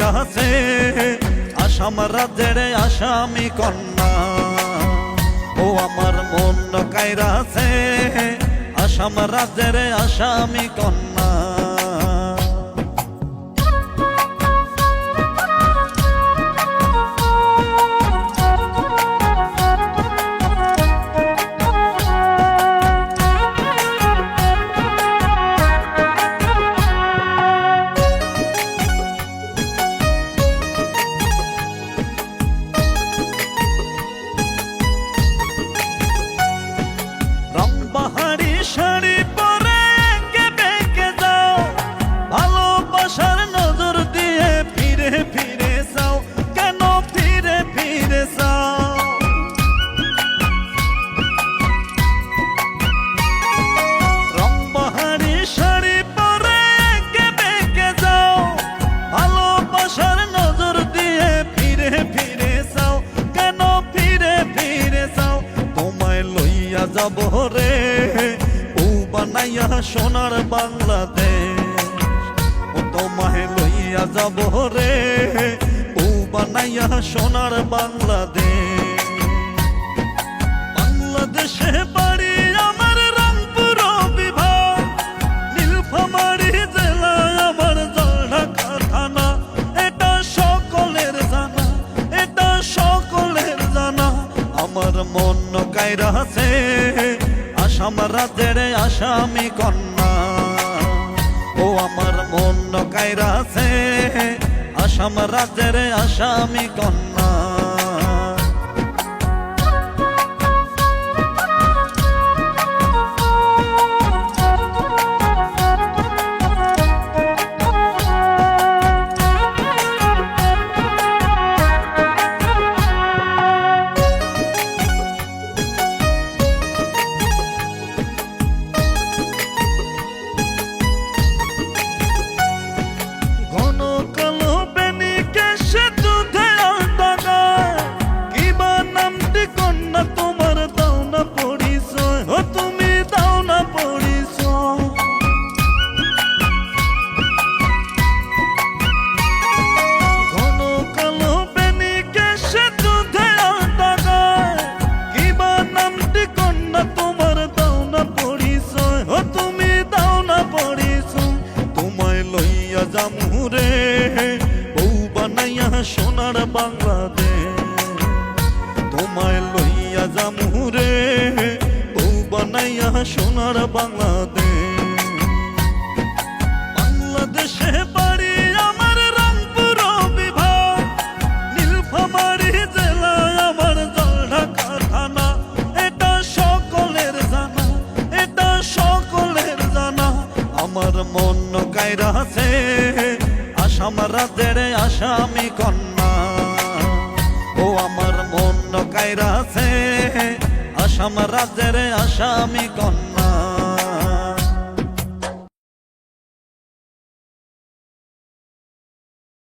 আছে আসাম রাজ্যের আসামি কন্যা। ও আমার মন কায়রা আছে আসাম রাজ্যের আসামি কন্যা। লইয়া যাব রে ও বানাইয়া সোনার বাংলাদেশ। ও তোমায় লইয়া যাব রে ও বানাইয়া সোনার বাংলাদেশ। বাংলাদেশে কায়রা আছে আসাম রাজ্যের আসামি কন্যা। ও আমার মন কায়রা আছে আসাম রাজ্যের আসামি কন্যা। লইয়া জামুরে বউ বানাইয়া সোনার বাংলাদেশ। তোমায় লইয়া জামুরে বউ বানাইয়া সোনার বাংলাদেশে। আসাম রাজ্যের আসামি কন্যা। ও আমার মন কায়রা আছে আসাম রাজ্যের আসামি কন্যা।